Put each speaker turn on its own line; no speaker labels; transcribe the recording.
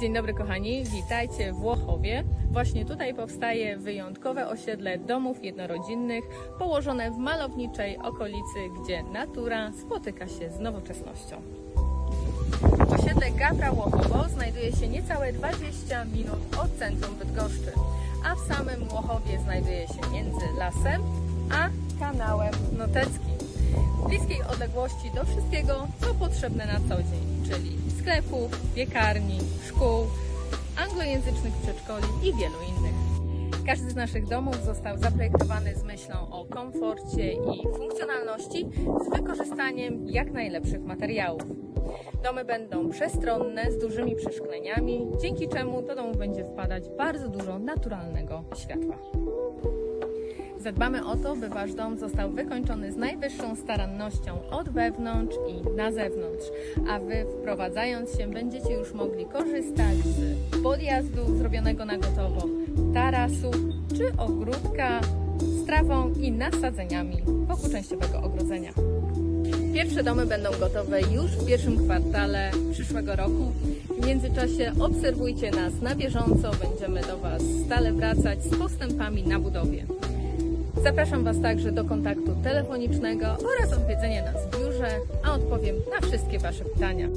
Dzień dobry kochani, witajcie w Włochowie. Właśnie tutaj powstaje wyjątkowe osiedle domów jednorodzinnych położone w malowniczej okolicy, gdzie natura spotyka się z nowoczesnością. Osiedle Gabra Łochowo znajduje się niecałe 20 minut od centrum Bydgoszczy, a w samym Łochowie znajduje się między lasem a kanałem noteckim. Bliskiej odległości do wszystkiego, co potrzebne na co dzień, czyli sklepów, piekarni, szkół, anglojęzycznych przedszkoli i wielu innych. Każdy z naszych domów został zaprojektowany z myślą o komforcie i funkcjonalności z wykorzystaniem jak najlepszych materiałów. Domy będą przestronne, z dużymi przeszkleniami, dzięki czemu do domu będzie wpadać bardzo dużo naturalnego światła. Zadbamy o to, by Wasz dom został wykończony z najwyższą starannością od wewnątrz i na zewnątrz, a Wy wprowadzając się będziecie już mogli korzystać z podjazdu zrobionego na gotowo, tarasu czy ogródka z trawą i nasadzeniami wokół częściowego ogrodzenia. Pierwsze domy będą gotowe już w pierwszym kwartale przyszłego roku. W międzyczasie obserwujcie nas na bieżąco, będziemy do Was stale wracać z postępami na budowie. Zapraszam Was także do kontaktu telefonicznego oraz odwiedzenia nas w biurze, a odpowiem na wszystkie Wasze pytania.